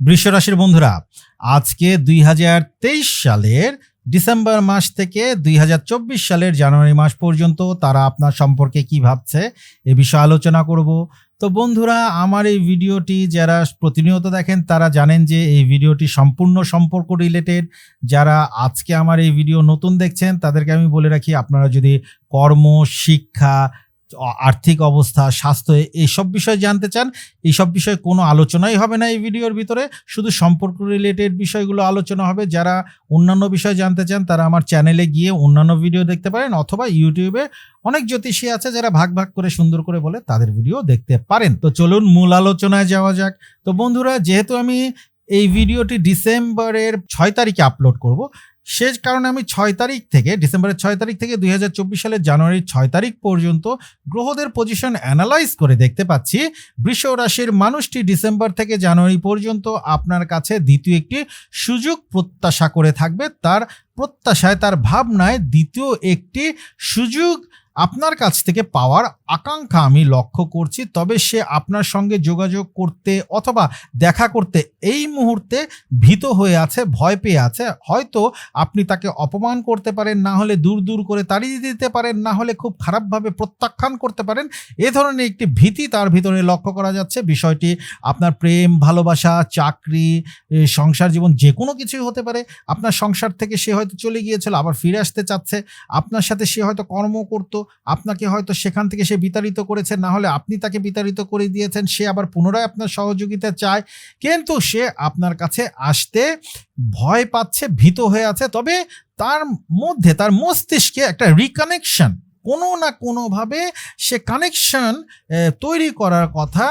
বৃষরাশির বন্ধুরা, আজকে দুই হাজার তেইশ সালের ডিসেম্বর মাস থেকে দুই হাজার চব্বিশ সালের জানুয়ারি মাস পর্যন্ত তারা আপনার সম্পর্কে কি ভাবছে এ বিষয়ে আলোচনা করব। তো বন্ধুরা, আমার এই ভিডিওটি যারা প্রতিনিয়ত দেখেন, তারা জানেন যে এই ভিডিওটি সম্পূর্ণ সম্পর্ক রিলেটেড যারা আজকে আমার এই ভিডিও নতুন দেখছেন, তাদেরকে আমি বলে রাখি, আপনারা যদি কর্ম, শিক্ষা আর্থিক অবস্থা, স্বাস্থ্য এইসব বিষয়ে জানতে চান এইসব বিষয়ে কোনো আলোচনাই হবে না এই ভিডিওর ভিতরে। শুধু সম্পর্ক রিলেটেড বিষয়গুলো আলোচনা হবে। যারা অন্যান্য বিষয় জানতে চান, তারা আমার চ্যানেলে গিয়ে অন্যান্য ভিডিও দেখতে পারেন অথবা ইউটিউবে অনেক জ্যোতিষী আছে যারা ভাগ ভাগ করে সুন্দর করে বলে তাদের ভিডিও দেখতে পারেন। তো চলুন মূল আলোচনায় যাওয়া যাক। তো বন্ধুরা, যেহেতু আমি এই ভিডিওটি ডিসেম্বরের ছয় তারিখে আপলোড করব সে কারণে আমি ছয় তারিখ থেকে, ডিসেম্বরের ছয় তারিখ থেকে দুই হাজার চব্বিশ সালের জানুয়ারির ছয় তারিখ পর্যন্ত গ্রহদের পজিশন অ্যানালাইজ করে দেখতে পাচ্ছি। বৃষ রাশির মানুষটি ডিসেম্বর থেকে জানুয়ারি পর্যন্ত আপনার কাছে দ্বিতীয় একটি সুযোগ প্রত্যাশা করে থাকবে। তার প্রত্যাশায়, তার ভাবনায় দ্বিতীয় একটি সুযোগ আপনার কাছ থেকে পাওয়ার আকাঙ্ক্ষা আমি লক্ষ্য করছি, তবে সে আপনার সঙ্গে যোগাযোগ করতে অথবা দেখা করতে এই মুহূর্তে ভীত হয়ে আছে, ভয় পেয়ে আছে। হয়তো আপনি তাকে অপমান করতে পারেন, না হলে দূর দূর করে তাড়িয়ে দিতে পারেন, না হলে খুব খারাপভাবে প্রত্যাখ্যান করতে পারেন। এ ধরনের একটি ভীতি তার ভিতরে লক্ষ্য করা যাচ্ছে। বিষয়টি আপনার প্রেম, ভালোবাসা, চাকরি সংসার জীবন যে কোনো কিছুই হতে পারে। আপনার সংসার থেকে সে হয়তো চলে গিয়েছিল, আবার ফিরে আসতে চাচ্ছে। আপনার সাথে সে হয়তো কর্ম করতো। আপনাকে হয়তো সেখান থেকে সে বিতাড়িত করেছে, না হলে আপনি তাকে বিতাড়িত করে দিয়েছেন, সে আবার পুনরায় আপনার সহযোগিতা চায়। কিন্তু সে আপনার কাছে আসতে ভয় পাচ্ছে, ভীত হয়ে আছে। তবে তার মধ্যে, তার মস্তিষ্কে একটা রিকানেকশন কোনো না কোনোভাবে সে কানেকশন তৈরি করার কথা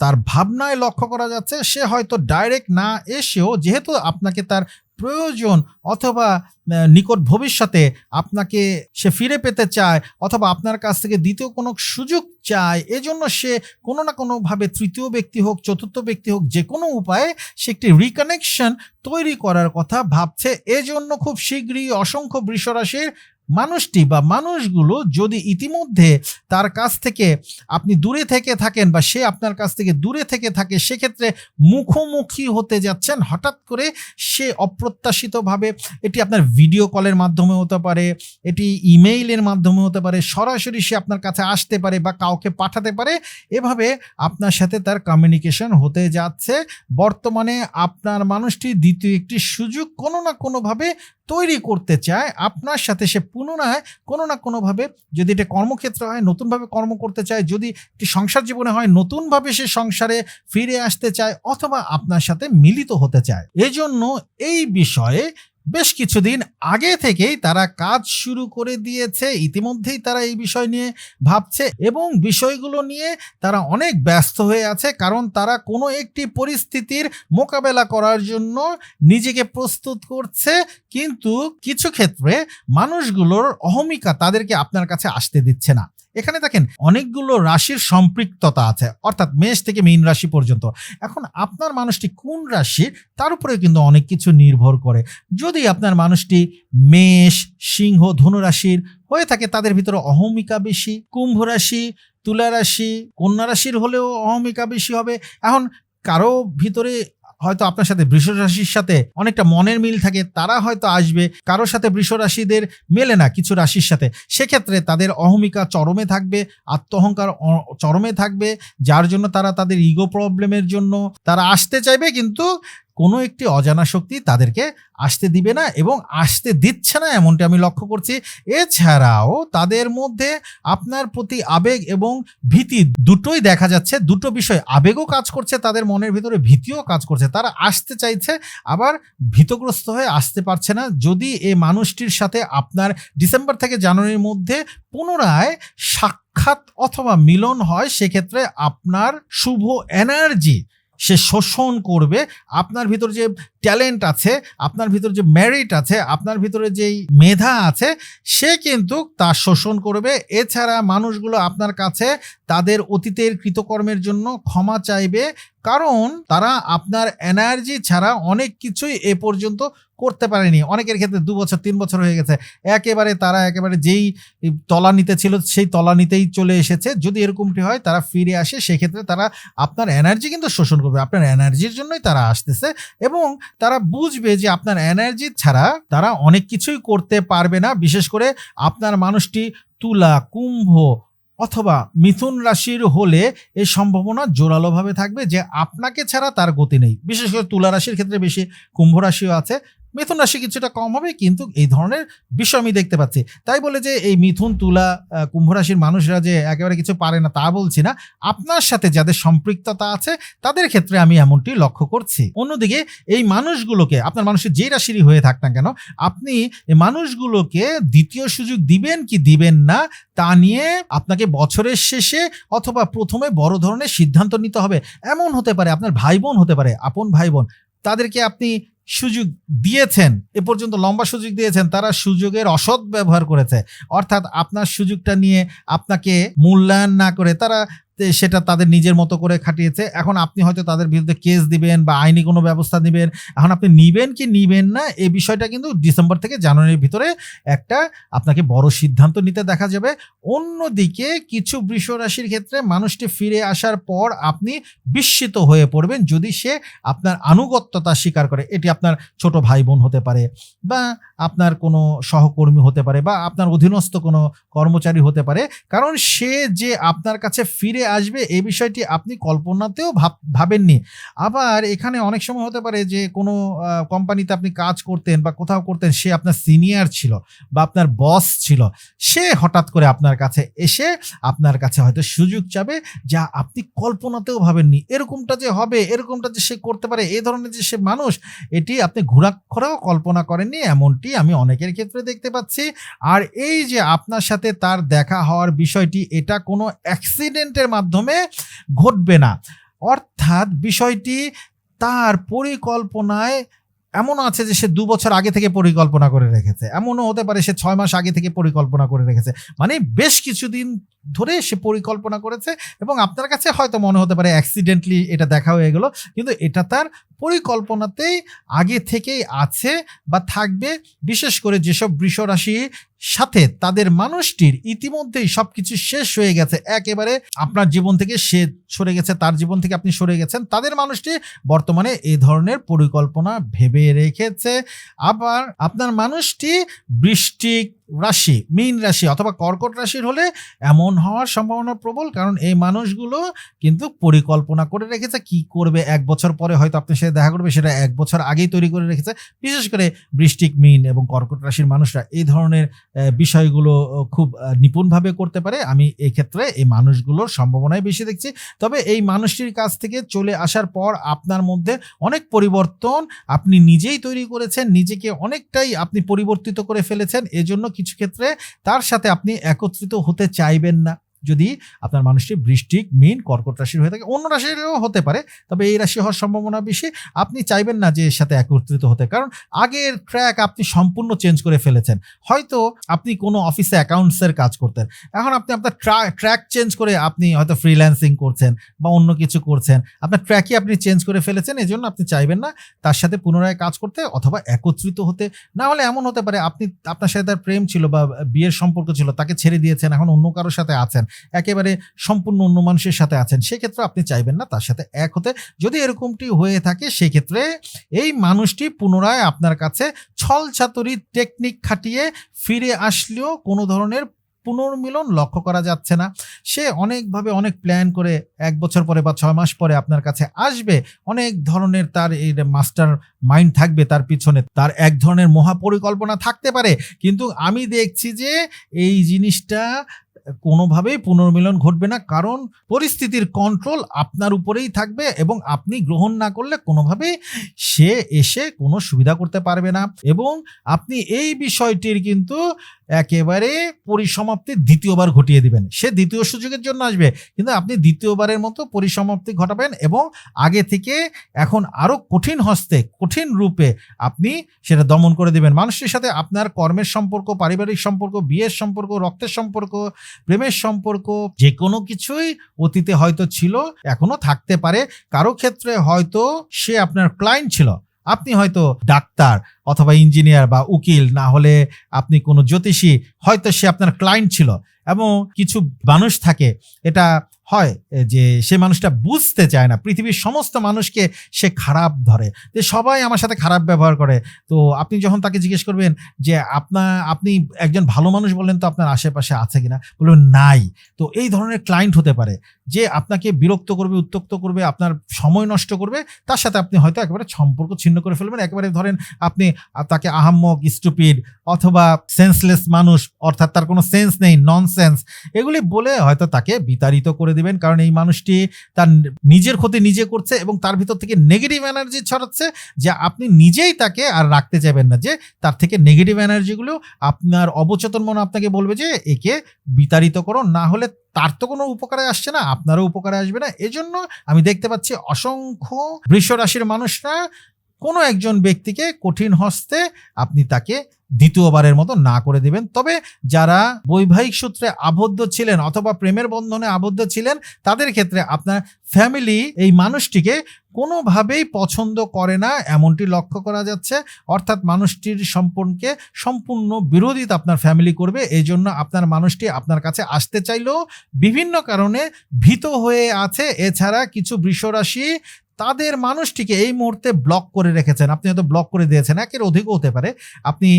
তার ভাবনায় লক্ষ্য করা যাচ্ছে, সে হয়তো ডাইরেক্ট না এসেও যেহেতু আপনাকে তার প্রয়োজন অথবা নিকট ভবিষ্যতে আপনাকে সে ফিরে পেতে চায় অথবা আপনার কাছ থেকে দ্বিতীয় কোনো সুযোগ চায়, এজন্য সে কোনো না কোনোভাবে তৃতীয় ব্যক্তি হোক, চতুর্থ ব্যক্তি হোক, যে কোনো উপায়ে সে একটি রিকানেকশন তৈরি করার কথা ভাবছে। এজন্য খুব শীঘ্রই অসংখ্য বৃষরাশির মানুষটি বা মানুষগুলো যদি ইতিমধ্যে তার কাছ থেকে আপনি দূরে থেকে থাকেন বা সে আপনার কাছ থেকে দূরে থেকে থাকে, সেক্ষেত্রে মুখোমুখি হতে যাচ্ছেন, হঠাৎ করে সে অপ্রত্যাশিতভাবে এটি আপনার ভিডিও কলের মাধ্যমে হতে পারে, এটি ইমেইলের মাধ্যমে হতে পারে, সরাসরি সে আপনার কাছে আসতে পারে বা কাউকে পাঠাতে পারে, এভাবে আপনার সাথে তার কমিউনিকেশন হতে যাচ্ছে। বর্তমানে আপনার মানুষটি দ্বিতীয় একটি সুযোগ কোনো না কোনোভাবে তৈরি করতে চায়, আপনার সাথে সে পুনরায় কোনো না কোনোভাবে যদি এটা কর্মক্ষেত্র হয়, নতুনভাবে কর্ম করতে চায়, যদি একটি সংসার জীবনে হয়, নতুনভাবে সে সংসারে ফিরে আসতে চায়, অথবা আপনার সাথে মিলিত হতে চায়। এজন্য এই বিষয়ে বেশ কিছুদিন আগে থেকেই তারা কাজ শুরু করে দিয়েছে। ইতিমধ্যেই তারা এই বিষয় নিয়ে ভাবছে এবং বিষয়গুলো নিয়ে তারা অনেক ব্যস্ত হয়ে আছে, কারণ তারা কোনো একটি পরিস্থিতির মোকাবেলা করার জন্য নিজেকে প্রস্তুত করছে। কিন্তু কিছু ক্ষেত্রে মানুষগুলোর অহমিকা তাদেরকে আপনার কাছে আসতে দিচ্ছে না। এখানে দেখেন অনেকগুলো রাশির সম্পৃক্ততা আছে, অর্থাৎ মেষ থেকে মীন রাশি পর্যন্ত। এখন আপনার মানুষটি কোন রাশির তার উপরে কিন্তু অনেক কিছু নির্ভর করে। যদি আপনার মানুষটি মেষ, সিংহ, ধনু রাশির হয়ে থাকে, তাদের ভিতরে অহমিকা বেশি, কুম্ভ রাশি, তুলা রাশি, কন্যা রাশির হলেও অহমিকা বেশি হবে। এখন কারও ভিতরে হয়তো আপনার সাথে বৃষ রাশির সাথে অনেকটা মনের মিল থাকে, তারা হয়তো আসবে। কারোর সাথে বৃষ রাশিদের মেলে না কিছু রাশির সাথে। সেক্ষেত্রে তাদের অহমিকা চরমে থাকবে, আত্মহংকার চরমে থাকবে, যার জন্য তারা তাদের ইগো প্রবলেমের জন্য, তারা আসতে চাইবে, কিন্তু কোনো একটি অজানা শক্তি তাদেরকে আসতে দিবে না এবং আসতে দিচ্ছে না এমনটি আমি লক্ষ্য করছি। এছাড়াও তাদের মধ্যে আপনার প্রতি আবেগ এবং ভীতি দুটোই দেখা যাচ্ছে। দুটো বিষয়, আবেগও কাজ করছে তাদের মনের ভিতরে, ভীতিও কাজ করছে। তারা আসতে চাইছে, আবার ভীতগ্রস্ত হয়ে আসতে পারছে না। যদি এই মানুষটির সাথে আপনার ডিসেম্বর থেকে জানুয়ারির মধ্যে পুনরায় সাক্ষাৎ অথবা মিলন হয়, সেক্ষেত্রে আপনার শুভ এনার্জি সে শোষণ করবে আপনার ভিতর যে ট্যালেন্ট আছে, আপনার ভিতরে যে মেরিট আছে, আপনার ভিতরে যেই মেধা আছে, সে কিন্তু তা শোষণ করবে। এছাড়া মানুষগুলো আপনার কাছে তাদের অতীতের কৃতকর্মের জন্য ক্ষমা চাইবে, কারণ তারা আপনার এনার্জি ছাড়া অনেক কিছুই এ পর্যন্ত করতে পারেনি। অনেকের ক্ষেত্রে দু বছর, তিন বছর হয়ে গেছে। একেবারে তারা একেবারে যেই তলানিতে ছিল, সেই তলানিতেই চলে এসেছে। যদি এরকমটি হয়, তারা ফিরে আসে, সেক্ষেত্রে তারা আপনার এনার্জি কিন্তু শোষণ করবে। আপনার এনার্জির জন্যই তারা আসতেছে এবং তারা বুঝবে যে আপনার এনার্জি ছাড়া তারা অনেক কিছুই করতে পারবে না। বিশেষ করে আপনার মানুষটি তুলা, কুম্ভ অথবা মিথুন রাশির হলে এই সম্ভাবনা জোরালোভাবে থাকবে যে আপনাকে ছাড়া তার গতি নেই। বিশেষ করে তুলা রাশির ক্ষেত্রে বেশি, কুম্ভ রাশিও আছে। মিথুন রাশি কিছুটা কম হবে, কিন্তু এই ধরনের বিষয় আমি দেখতে পাচ্ছি। তাই বলে যে এই মিথুন, তুলা কুম্ভ রাশির মানুষরা যে একেবারে কিছু পারে না তা বলছি না, আপনার সাথে যাদের সম্পৃক্ততা আছে, তাদের ক্ষেত্রে আমি এমনটি লক্ষ্য করছি। অন্যদিকে এই মানুষগুলোকে, আপনার মানুষের যে রাশিরই হয়ে থাক না কেন, আপনি এই মানুষগুলোকে দ্বিতীয় সুযোগ দিবেন কি দিবেন না, তা নিয়ে আপনাকে বছরের শেষে অথবা প্রথমে বড় ধরনের সিদ্ধান্ত নিতে হবে। এমন হতে পারে, আপনার ভাই বোন হতে পারে, আপন ভাই বোন তাদেরকে আপনি সুযোগ দিয়েছেন, এ পর্যন্ত লম্বা সুযোগ দিয়েছেন, তারা সুযোগের অসৎ ব্যবহার করেছে। অর্থাৎ আপনার সুযোগটা নিয়ে আপনাকে মূল্যায়ন না করে তারা সেটা তাদের নিজের মতো করে খাটিয়েছে। এখন আপনি হয়তো তাদের বিরুদ্ধে কেস দিবেন বা আইনি কোনো ব্যবস্থা নেবেন এখন আপনি নিবেন কি নিবেন না, এই বিষয়টা কিন্তু ডিসেম্বর থেকে জানুয়ারির ভিতরে একটা আপনাকে বড় সিদ্ধান্ত নিতে দেখা যাবে। অন্যদিকে কিছু বৃষ রাশির ক্ষেত্রে মানুষটি ফিরে আসার পর আপনি বিস্মিত হয়ে পড়বেন যদি সে আপনার আনুগত্যতা স্বীকার করে। এটি আপনার ছোট ভাই বোন হতে পারে বা আপনার কোনো সহকর্মী হতে পারে বা আপনার অধীনস্থ কোনো কর্মচারী হতে পারে। কারণ সে যে আপনার কাছে ফিরে আসবে এই বিষয়টি আপনি কল্পনাতেও ভাব, ভাবেননি। আবার এখানে অনেক সময় হতে পারে যে, কোনো কোম্পানিতে আপনি কাজ করতেন বা কোথাও করতেন, সে আপনার সিনিয়র ছিল বা আপনার বস ছিল, সে হঠাৎ করে আপনার কাছে এসে আপনার কাছে হয়তো সুযোগ চাবে যা আপনি কল্পনাতেও ভাবেননি। এরকমটা যে হবে, এরকমটা যে সে করতে পারে এই ধরনের যে সে মানুষ, এটি আপনি ঘোরাক্ষরেও কল্পনা করেননি, এমনটি আমি অনেকের ক্ষেত্রে দেখতে পাচ্ছি। আর এই যে আপনার সাথে তার দেখা হওয়ার বিষয়টি, এটা কোনো অ্যাক্সিডেন্টের মাধ্যমে ঘটবে না। অর্থাৎ বিষয়টি তার পরিকল্পনায় এমন আছে যে সে দু বছর আগে থেকে পরিকল্পনা করে রেখেছে। এমনও হতে পারে সে ছয় মাস আগে থেকে পরিকল্পনা করে রেখেছে। মানে বেশ কিছুদিন ধরে সে পরিকল্পনা করেছে এবং আপনার কাছে হয়তো মনে হতে পারে অ্যাক্সিডেন্টলি এটা দেখা হয়ে গেল, কিন্তু এটা তার পরিকল্পনাতেই আগে থেকেই আছে বা থাকবে। বিশেষ করে যেসব বৃষ রাশি সাথে তাদের মানুষটির ইতিমধ্যেই সব কিছু শেষ হয়ে গেছে। একেবারে আপনার জীবন থেকে সে সরে গেছে, তার জীবন থেকে আপনি সরে গেছেন, তাদের মানুষটি বর্তমানে এই ধরনের পরিকল্পনা ভেবে রেখেছে। আবার আপনার মানুষটি বৃষ্টিক রাশি, মীন রাশি অথবা কর্কট রাশির হলে এমন হওয়ার সম্ভাবনা প্রবল কারণ এই মানুষগুলো কিন্তু পরিকল্পনা করে রেখেছে কি করবে এক বছর পরে হয়তো আপনার সাথে দেখা করবে, সেটা এক বছর আগেই তৈরি করে রেখেছে। বিশেষ করে বৃষ্টিক মীন এবং কর্কট রাশির মানুষরা এই ধরনের বিষয়গুলো খুব নিপুণভাবে করতে পারে। আমি এই ক্ষেত্রে এই মানুষগুলোর সম্ভাবনাই বেশি দেখছি। তবে এই মানুষটির কাছ থেকে চলে আসার পর আপনার মধ্যে অনেক পরিবর্তন আপনি নিজেই তৈরি করেছেন, নিজেকে অনেকটাই আপনি পরিবর্তিত করে ফেলেছেন। এজন্য কিছু ক্ষেত্রে তার সাথে আপনি একত্রিত হতে চাইবেন না। যদি আপনার মানুষটি বৃষ্টিক, মিন, কর্কট রাশির হয়ে থাকে, অন্য রাশিরও হতে পারে, তবে এই রাশি হওয়ার সম্ভাবনা বেশি। আপনি চাইবেন না যে এর সাথে একত্রিত হতে, কারণ আগের ট্র্যাক আপনি সম্পূর্ণ চেঞ্জ করে ফেলেছেন। হয়তো আপনি কোনো অফিসে অ্যাকাউন্টসের কাজ করতেন। এখন আপনি আপনার ট্র্যাক চেঞ্জ করে আপনি হয়তো ফ্রিল্যান্সিং করছেন বা অন্য কিছু করছেন। আপনার ট্র্যাকই আপনি চেঞ্জ করে ফেলেছেন এই জন্য আপনি চাইবেন না তার সাথে পুনরায় কাজ করতে অথবা একত্রিত হতে। না হলে এমন হতে পারে, আপনি, আপনার সাথে তার প্রেম ছিল বা বিয়ের সম্পর্ক ছিল, তাকে ছেড়ে দিয়েছেন, এখন অন্য কারোর সাথে আছেন। একেবারে সম্পূর্ণ অন্য মানুষের সাথে আছেন, সেক্ষেত্রে আপনি চাইবেন না তার সাথে এক হতে। যদি এরকমটি হয়ে থাকে, সেক্ষেত্রে এই মানুষটি পুনরায় আপনার কাছে ছল চাতুরি টেকনিক খাটিয়ে ফিরে আসলেও কোনো ধরনের পুনর্মিলন লক্ষ্য করা যাচ্ছে না। সে অনেকভাবে অনেক প্ল্যান করে এক বছর পরে বা ছয় মাস পরে আপনার কাছে আসবে, অনেক ধরনের তার এই মাস্টার মাইন্ড থাকবে তার পিছনে, তার এক ধরনের মহাপরিকল্পনা থাকতে পারে। কিন্তু আমি দেখছি যে এই জিনিসটা কোনোভাবেই পুনর্মিলন ঘটবে না, কারণ পরিস্থিতির কন্ট্রোল আপনার উপরেই থাকবে এবং আপনি গ্রহণ না করলে কোনোভাবে সে এসে কোনো সুবিধা করতে পারবে না। এবং আপনি এই বিষয়টির কিন্তু একেবারে পরিসমাপ্তি দ্বিতীয়বার ঘটিয়ে দিবেন। সে দ্বিতীয় সুযোগের জন্য আসবে। কিন্তু আপনি দ্বিতীয়বারের মতো পরিসমাপ্তি ঘটাবেন এবং আগে থেকে এখন আরও কঠিন হস্তে, কঠিন রূপে আপনি সেটা দমন করে দিবেন। মানুষের সাথে আপনার কর্মের সম্পর্ক, পারিবারিক সম্পর্ক, বিয়ের সম্পর্ক, রক্তের সম্পর্ক, প্রেমের সম্পর্ক যে কোনো কিছুই অতীতে হয়তো ছিল, এখনও থাকতে পারে। কারও ক্ষেত্রে হয়তো সে আপনার ক্লায়েন্ট ছিল। আপনি হয়তো ডাক্তার অথবা ইঞ্জিনিয়ার বা উকিল, না হলে আপনি কোনো জ্যোতিষী, হয়তো সে আপনার ক্লায়েন্ট ছিল এবং কিছু মানুষ থাকে, এটা হয় যে সে মানুষটা বুঝতে চায় না। পৃথিবীর সমস্ত মানুষকে সে খারাপ ধরে। যে সবাই আমার সাথে খারাপ ব্যবহার করে। তো আপনি যখন তাকে জিজ্ঞেস করবেন যে আপনার আপনি একজন ভালো মানুষ বললেন তো আপনার আশেপাশে আছে কিনা? বলবেন, নাই। তো এই ধরনের ক্লায়েন্ট হতে পারে। যে আপনাকে বিরক্ত করবে, উত্তক্ত করবে, আপনার সময় নষ্ট করবে, তার সাথে আপনি হয়তো একেবারে সম্পর্ক ছিন্ন করে ফেলবেন। একেবারে ধরেন আপনি তাকে আহাম্মক স্টুপিড অথবা সেন্সলেস মানুষ, অর্থাৎ তার কোনো সেন্স নেই নন সেন্স এগুলি বলে হয়তো তাকে বিতাড়িত করে দিবেন। কারণ এই মানুষটি তার নিজের ক্ষতি নিজে করছে এবং তার ভিতর থেকে নেগেটিভ এনার্জি ছড়াচ্ছে যে আপনি নিজেই তাকে আর রাখতে চাইবেন না, যে তার থেকে নেগেটিভ এনার্জিগুলো আপনার অবচেতন মনে আপনাকে বলবে যে, একে বিতাড়িত করো, না হলে তার তো কোনো উপকারে আসছে না। আপনারও উপকারে আসবে না। এজন্য আমি দেখতে পাচ্ছি অসংখ্য বৃষ রাশির মানুষরা কোনো একজন ব্যক্তিকে কঠিন হস্তে আপনি তাকে দ্বিতীয়বারের মতো না করে দিবেন। তবে যারা বৈবাহিক সূত্রে আবদ্ধ ছিলেন অথবা প্রেমের বন্ধনে আবদ্ধ ছিলেন, তাদের ক্ষেত্রে আপনার ফ্যামিলি এই মানুষটিকে কোনোভাবেই পছন্দ করে না, এমনটি লক্ষ্য করা যাচ্ছে। অর্থাৎ মানুষটির সম্পর্কে সম্পূর্ণ বিরোধিতা আপনার ফ্যামিলি করবে এই জন্য আপনার মানুষটি আপনার কাছে আসতে চাইলেও বিভিন্ন কারণে ভীত হয়ে আছে। এছাড়া কিছু বৃষরাশি তাদের মানুষটিকে এই মুহূর্তে ব্লক করে রেখেছেন। আপনি হয়তো ব্লক করে দিয়েছেন, একের অধিকও হতে পারে। আপনি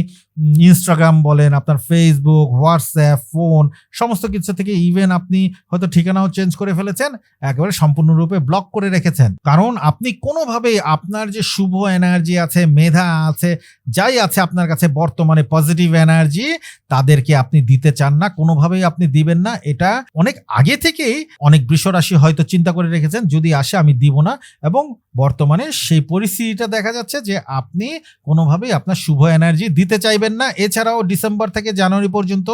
ইনস্টাগ্রাম বলেন, আপনার ফেসবুক হোয়াটসঅ্যাপ ফোন সমস্ত কিছু থেকে ইভেন আপনি হয়তো ঠিকানাও চেঞ্জ করে ফেলেছেন, একেবারে সম্পূর্ণরূপে ব্লক করে রেখেছেন। কারণ আপনি কোনোভাবেই আপনার যে শুভ এনার্জি আছে, মেধা আছে, যাই আছে আপনার কাছে বর্তমানে পজিটিভ এনার্জি তাদেরকে আপনি দিতে চান না, কোনোভাবেই আপনি দিবেন না। এটা অনেক আগে থেকেই অনেক বৃষরাশি হয়তো চিন্তা করে রেখেছেন, যদি আসে আমি দিব না। এবং বর্তমানে সেই পরিস্থিতিটা দেখা যাচ্ছে যে আপনি কোনোভাবেই আপনার শুভ এনার্জি দিতে চাইবেন না। এছাড়াও ডিসেম্বর থেকে জানুয়ারি পর্যন্ত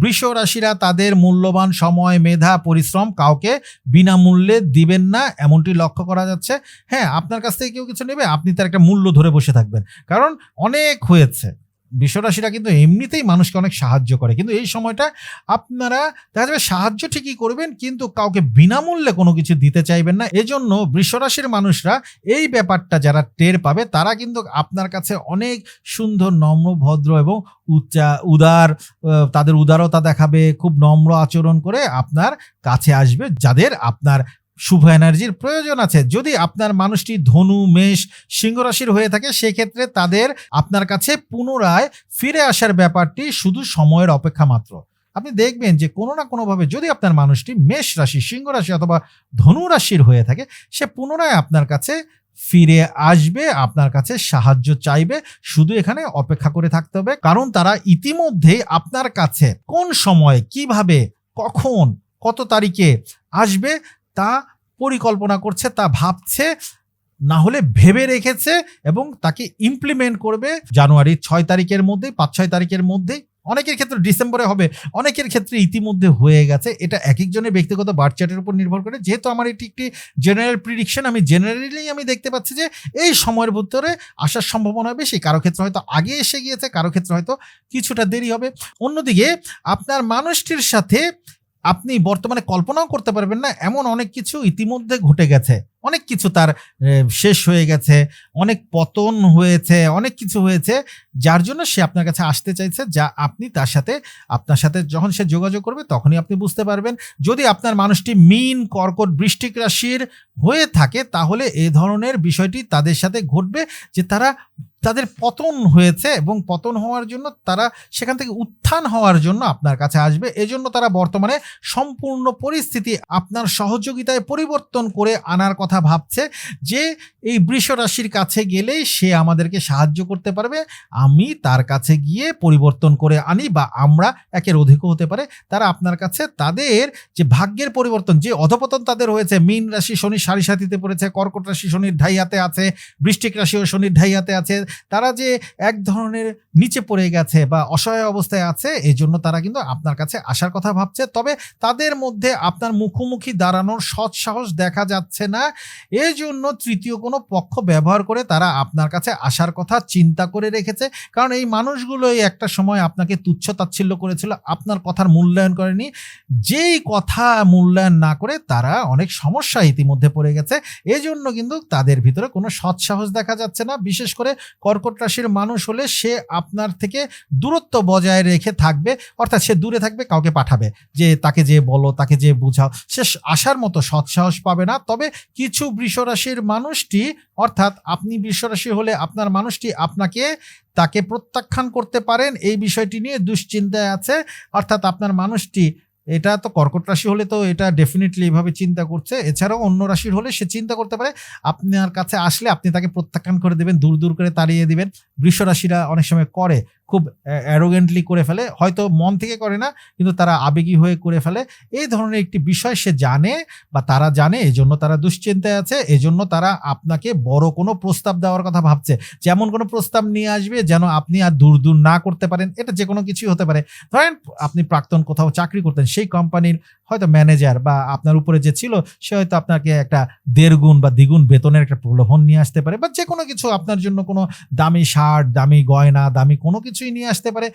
বৃষ রাশিরা তাদের মূল্যবান সময়, মেধা, পরিশ্রম কাউকে বিনামূল্যে দিবেন না, এমনটি লক্ষ্য করা যাচ্ছে। হ্যাঁ আপনার কাছ থেকে কেউ কিছু নেবে, আপনি তার একটা মূল্য ধরে বসে থাকবেন। কারণ অনেক হয়েছে। বিশ্বরাশিরা কিন্তু এমনিতেই মানুষকে অনেক সাহায্য করে। কিন্তু এই সময়টা আপনারা দেখা যাবে সাহায্য ঠিকই করবেন, কিন্তু কাউকে বিনামূল্যে কোনো কিছু দিতে চাইবেন না। এজন্য বৃষরাশির মানুষরা এই ব্যাপারটা যারা টের পাবে, তারা কিন্তু আপনার কাছে অনেক সুন্দর, নম্র, ভদ্র এবং উচ্চা, উদার তাদের উদারতা দেখাবে, খুব নম্র আচরণ করে আপনার কাছে আসবে, যাদের আপনার শুভ এনার্জির প্রয়োজন আছে। যদি আপনার মানুষটি ধনু, মেষ, সিংহ রাশির হয়ে থাকে, সেক্ষেত্রে তাদের আপনার কাছে পুনরায় ফিরে আসার ব্যাপারটি শুধু সময়ের অপেক্ষা মাত্র। আপনি দেখবেন যে কোনো না কোনোভাবে যদি আপনার মানুষটি মেষ রাশি, সিংহ রাশি অথবা ধনু রাশির হয়ে থাকে, সে পুনরায় আপনার কাছে ফিরে আসবে, আপনার কাছে সাহায্য চাইবে। শুধু এখানে অপেক্ষা করে থাকতে হবে, কারণ তারা ইতিমধ্যেই আপনার কাছে কোন সময়, কীভাবে, কখন, কত তারিখে আসবে তা পরিকল্পনা করছে, তা ভাবছে না হলে ভেবে রেখেছে এবং তাকে ইমপ্লিমেন্ট করবে জানুয়ারির ছয় তারিখের মধ্যেই, পাঁচ ছয় তারিখের মধ্যেই। অনেকের ক্ষেত্রে ডিসেম্বরে হবে, অনেকের ক্ষেত্রে ইতিমধ্যে হয়ে গেছে। এটা এক একজনের ব্যক্তিগত বার্থ চার্টের উপর নির্ভর করে। যেহেতু আমার এটি একটি জেনারেল প্রিডিকশন আমি জেনারেলি আমি দেখতে পাচ্ছি যে এই সময়ের ভিতরে আসার সম্ভাবনা বেশি। কারও ক্ষেত্রে হয়তো আগে এসে গিয়েছে, কারও ক্ষেত্রে হয়তো কিছুটা দেরি হবে। অন্যদিকে আপনার মানুষটির সাথে আপনি বর্তমানে কল্পনাও করতে পারবেন না, এমন অনেক কিছু ইতিমধ্যে ঘটে গেছে। অনেক কিছু তার শেষ হয়ে গেছে, অনেক পতন হয়েছে, অনেক কিছু হয়েছে। যার জন্য সে আপনার কাছে আসতে চাইছে, যা আপনি তার সাথে, আপনার সাথে যখন সে যোগাযোগ করবে, তখনই আপনি বুঝতে পারবেন। যদি আপনার মানুষটি মিন, কর্কট, বৃষ্টিক রাশির হয়ে থাকে, তাহলে এ ধরনের বিষয়টি তাদের সাথে ঘটবে যে তারা তাদের পতন হয়েছে এবং পতন হওয়ার জন্য তারা সেখান থেকে উত্থান হওয়ার জন্য আপনার কাছে আসবে। এজন্য তারা বর্তমানে সম্পূর্ণ পরিস্থিতি আপনার সহযোগিতায় পরিবর্তন করে আনার কথা ভাবছে যে, এই বৃষ রাশির কাছে গেলেই সে আমাদেরকে সাহায্য করতে পারবে। আমি তার কাছে গিয়ে পরিবর্তন করে আনি বা আমরা একের অধিকও হতে পারে, তারা আপনার কাছে তাদের যে ভাগ্যের পরিবর্তন, যে অধপতন তাদের হয়েছে, মীন রাশি, শনি সারি সাথীতে পড়েছে, কর্কট রাশি, শনির ঢাইয়াতে আছে, বৃষ্টিক রাশি ও শনির ঢাইয়াতে আছে, তারা যে এক ধরনের নিচে পড়ে গেছে বা অসহায় অবস্থায় আছে এই জন্য তারা কিন্তু আপনার কাছে আসার কথা ভাবছে। তবে তাদের মধ্যে আপনার মুখোমুখি দাঁড়ানোর সৎ সাহস দেখা যাচ্ছে না এই জন্য তৃতীয় কোনো পক্ষ ব্যবহার করে তারা আপনার কাছে আসার কথা চিন্তা করে রেখেছে। কারণ এই মানুষগুলোই একটা সময় আপনাকে তুচ্ছ তাচ্ছিল্য করেছিল, আপনার কথার মূল্যায়ন করেনি। যেই কথা মূল্যায়ন না করে তারা অনেক সমস্যা ইতিমধ্যে পড়ে গেছে। এই জন্য কিন্তু তাদের ভিতরে কোনো সৎসাহস দেখা যাচ্ছে না। বিশেষ করে কর্কট রাশির মানুষ হলে সে আপনার থেকে দূরত্ব বজায় রেখে থাকবে, অর্থাৎ সে দূরে থাকবে, কাউকে পাঠাবে। যে তাকে যে বলো, তাকে যে বুঝাও, সে আসার মতো সৎসাহস পাবে না। তবে কিছু বৃষরাশির মানুষটি, অর্থাৎ আপনি বৃষরাশি হলে আপনার মানুষটি আপনাকে তাকে প্রত্যাখ্যান করতে পারেন, এই বিষয়টি নিয়ে দুশ্চিন্তায় আছে। অর্থাৎ আপনার মানুষটি, এটা তো কর্কট রাশি হলে তো এটা ডেফিনেটলি এভাবে চিন্তা করছে। এছাড়াও অন্য রাশির হলে সে চিন্তা করতে পারে, আপনার কাছে আসলে আপনি তাকে প্রত্যাখ্যান করে দেবেন, দূর দূর করে তাড়িয়ে দেবেন। বৃষ রাশিরা অনেক সময় করে খুব অ্যারোগেন্টলি করে ফেলে, হয়তো মন থেকে করে না, কিন্তু তারা আবেগী হয়ে করে ফেলে। এই ধরনের একটি বিষয় সে জানে বা তারা জানে এই জন্য তারা দুশ্চিন্তায় আছে, এজন্য তারা আপনাকে বড় কোনো প্রস্তাব দেওয়ার কথা ভাবছে। যেমন কোনো প্রস্তাব নিয়ে আসবে যেন আপনি আর দূর দূর না করতে পারেন, এটা যে কোনো কিছুই হতে পারে। ধরেন আপনি প্রাক্তন কোথাও চাকরি করতেন, সেই কোম্পানির হয়তো ম্যানেজার বা আপনার উপরে যে ছিল, সে হয়তো আপনাকে একটা দেড় গুণ বা দ্বিগুণ বেতনের একটা প্রলোভন নিয়ে আসতে পারে, বা যে কোনো কিছু আপনার জন্য কোনো দামি শার্ট, দামি গয়না, দামি কোনো কিছুই নিয়ে আসতে পারে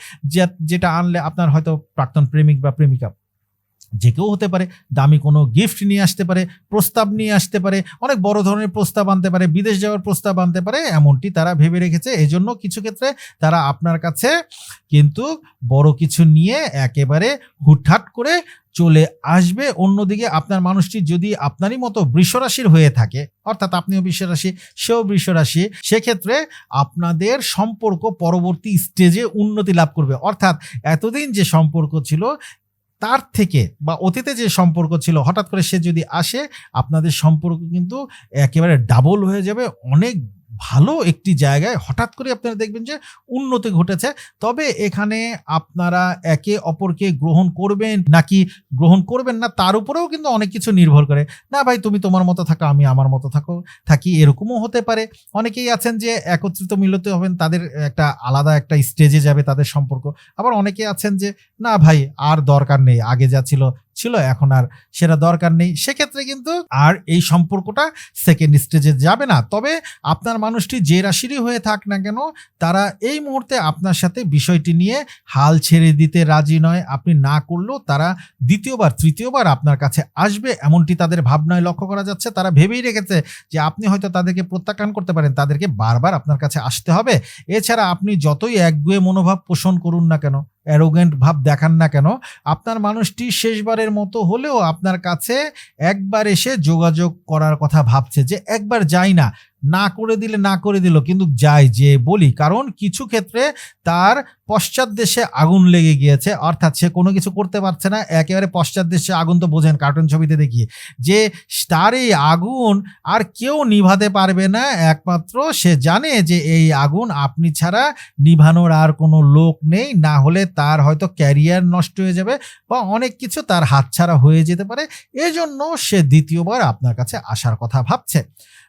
যেটা আনলে আপনার হয়তো প্রাক্তন প্রেমিক বা প্রেমিকা। যে কেউ হতে পারে, দামি কোনো গিফট নিয়ে আসতে পারে, প্রস্তাব নিয়ে আসতে পারে, অনেক বড় ধরনের প্রস্তাব আনতে পারে, বিদেশ যাওয়ার প্রস্তাব আনতে পারে, এমনটি তারা ভেবে রেখেছে। এজন্য কিছু ক্ষেত্রে তারা আপনার কাছে কিন্তু বড় কিছু নিয়ে একেবারে হুটহাট করে চলে আসবে। অন্যদিকে আপনার মানুষটি যদি আপনারই মতো বৃষরাশির হয়ে থাকে, অর্থাৎ আপনিও বৃষরাশি, সেও বৃষরাশি, সেক্ষেত্রে আপনাদের সম্পর্ক পরবর্তী স্টেজে উন্নতি লাভ করবে। অর্থাৎ এতদিন যে সম্পর্ক ছিল তার থেকে বা অতীতে যে সম্পর্ক ছিল, হঠাৎ করে সে যদি আসে, আপনাদের সম্পর্ক কিন্তু একেবারে ডাবল হয়ে যাবে, অনেক ভালো একটি জায়গায় হঠাৎ করে আপনারা দেখবেন যে উন্নতি ঘটেছে। তবে এখানে আপনারা একে অপরকে গ্রহণ করবেন নাকি গ্রহণ করবেন না, তার উপরেও কিন্তু অনেক কিছু নির্ভর করে। না ভাই, তুমি তোমার মতো থাকো, আমি আমার মতো থাকো, থাকি, এরকমও হতে পারে। অনেকেই আছেন যে একত্রিত মিলিত হবেন, তাদের একটা আলাদা একটা স্টেজে যাবে তাদের সম্পর্ক। আবার অনেকে আছেন যে, না ভাই, আর দরকার নেই, আগে যা ছিল ছিল, এখন আর সেটা দরকার নেই। সেক্ষেত্রে কিন্তু আর এই সম্পর্কটা সেকেন্ড স্টেজে যাবে না। তবে আপনার মানুষটি যে রাশিরই হয়ে থাক না কেন, তারা এই মুহূর্তে আপনার সাথে বিষয়টি নিয়ে হাল ছেড়ে দিতে রাজি নয়। আপনি না করলেও তারা দ্বিতীয়বার, তৃতীয়বার আপনার কাছে আসবে। এমনটি তাদের ভাবনায় লক্ষ্য করা যাচ্ছে। তারা ভেবেই রেখেছে যে আপনি হয়তো তাদেরকে প্রত্যাখ্যান করতে পারেন, তাদেরকে বারবার আপনার কাছে আসতে হবে। এছাড়া আপনি যতই একগুয়ে মনোভাব পোষণ করুন না কেন অ্যারোগেন্ট ভাব দেখান না কেন, আপনার মানুষটি শেষবারের মতো হলেও আপনার কাছে একবার এসে যোগাযোগ করার কথা ভাবছে যে একবার যাই না না করে দিলে না করে দিল, কিন্তু যাই যে বলি, কারণ কিছু ক্ষেত্রে তার পশ্চাৎ দেশে আগুন লেগে গিয়েছে, অর্থাৎ সে কোনো কিছু করতে পারছে না, একেবারে পশ্চাৎ দেশে আগুন তো বোঝেন কার্টুন ছবিতে দেখি যে তার এই আগুন আর কেউ নিভাতে পারবে না, একমাত্র সে জানে যে এই আগুন আপনি ছাড়া নিভানোর আর কোনো লোক নেই, না হলে তার হয়তো ক্যারিয়ার নষ্ট হয়ে যাবে বা অনেক কিছু তার হাতছাড়া হয়ে যেতে পারে, এজন্য সে দ্বিতীয়বার আপনার কাছে আসার কথা ভাবছে।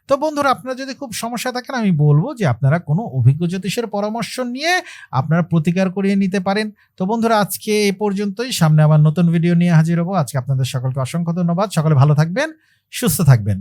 তো বন্ধুরা, আপনারা যদি খুব সমস্যা থাকেন আমি বলব যে আপনারা কোনো অভিজ্ঞ জ্যোতিষের পরামর্শ নিয়ে আপনারা প্রতিকার করিয়ে নিতে পারেন। তো বন্ধুরা, আজকে এ পর্যন্তই। সামনে আবার নতুন ভিডিও নিয়ে হাজির হব। আজকে আপনাদের সকলকে অসংখ্য ধন্যবাদ। সকলে ভালো থাকবেন, সুস্থ থাকবেন।